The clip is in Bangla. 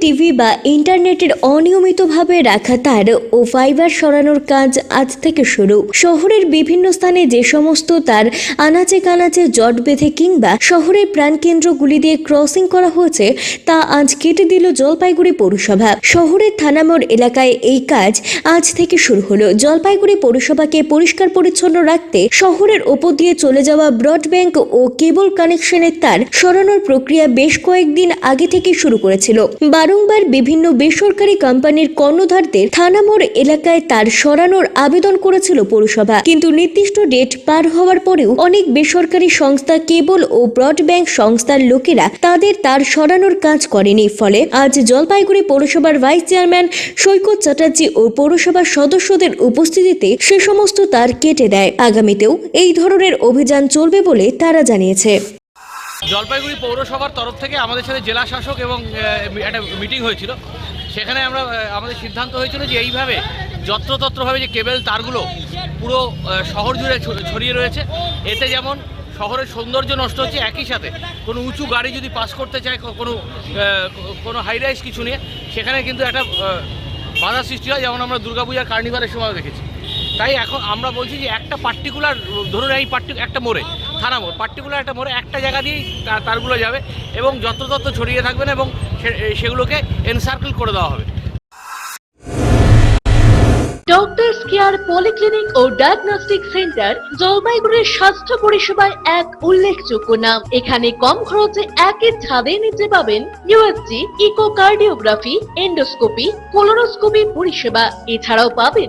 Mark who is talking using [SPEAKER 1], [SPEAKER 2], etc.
[SPEAKER 1] টিভি বা ইন্টারনেটের অনিয়মিতভাবে রাখা তার ও ফাইবার সরানোর কাজ আজ থেকে শুরু। শহরের বিভিন্ন স্থানে যে সমস্ত তার আনাচে কানাচে জট বেঁধে কিংবা শহরের প্রাণকেন্দ্রগুলি দিয়ে ক্রসিং করা হয়েছে, তা আজ কেটে দিল জলপাইগুড়ি পৌরসভা। শহরের থানামোড় এলাকায় এই কাজ আজ থেকে শুরু হলো। জলপাইগুড়ি পৌরসভাকে পরিষ্কার পরিচ্ছন্ন রাখতে শহরের ওপর দিয়ে চলে যাওয়া ব্রডব্যান্ড ও কেবল কানেকশনের তার সরানোর প্রক্রিয়া বেশ কয়েকদিন আগে থেকে শুরু করেছিল। বারংবার বিভিন্ন বেসরকারি কোম্পানির কর্ণধারদের থানামোড় এলাকায় তার সরানোর আবেদন করেছিল পৌরসভা। কিন্তু নির্দিষ্ট ডেট পার হওয়ার পরেও অনেক বেসরকারি সংস্থা কেবল ও ব্রডব্যান্ড সংস্থার লোকেরা তাদের তার সরানোর কাজ করেনি। ফলে আজ জলপাইগুড়ি পৌরসভার ভাইস চেয়ারম্যান সৈকত চ্যাটার্জি ও পৌরসভার সদস্যদের উপস্থিতিতে সে সমস্ত তার কেটে দেয়। আগামীতেও এই ধরনের অভিযান চলবে বলে তারা জানিয়েছে।
[SPEAKER 2] জলপাইগুড়ি পৌরসভার তরফ থেকে আমাদের সাথে জেলা শাসক এবং একটা মিটিং হয়েছিল। সেখানে আমরা আমাদের সিদ্ধান্ত হয়েছিল যে এইভাবে যত্রতত্রভাবে যে কেবেল তারগুলো পুরো শহর জুড়ে ছড়িয়ে রয়েছে। এতে যেমন শহরের সৌন্দর্য নষ্ট হচ্ছে, একই সাথে কোনো উঁচু গাড়ি যদি পাস করতে চায় কোনো কোনো হাই রাইজ কিছু নিয়ে, সেখানে কিন্তু একটা বাধা সৃষ্টি হয়। যেমন আমরা দুর্গাপূজার কার্নিভালের সময় দেখেছি। তাই এখন আমরা বলছি যে একটা পার্টিকুলার ধরুন এই পার্টি একটা মোড়ে থানা মোড়। পার্টিকুলার একটা মোড়ে একটা জায়গা দিয়েই তারগুলো যাবে এবং যত্রতত্র ছড়িয়ে থাকবে না এবং সেগুলোকে এনসার্কেল করে দেওয়া হবে।
[SPEAKER 3] ডক্টর কেয়ার পলিক্লিনিক ও ডায়াগনস্টিক সেন্টার জলপাইগুড়ির স্বাস্থ্য পরিষেবায় এক উল্লেখযোগ্য নাম। এখানে কম খরচে একই ছাদে নিতে পাবেন ইউএসজি ইকোকার্ডিওগ্রাফি এন্ডোস্কোপি কোলোনোস্কোপি পরিষেবা। এছাড়াও পাবেন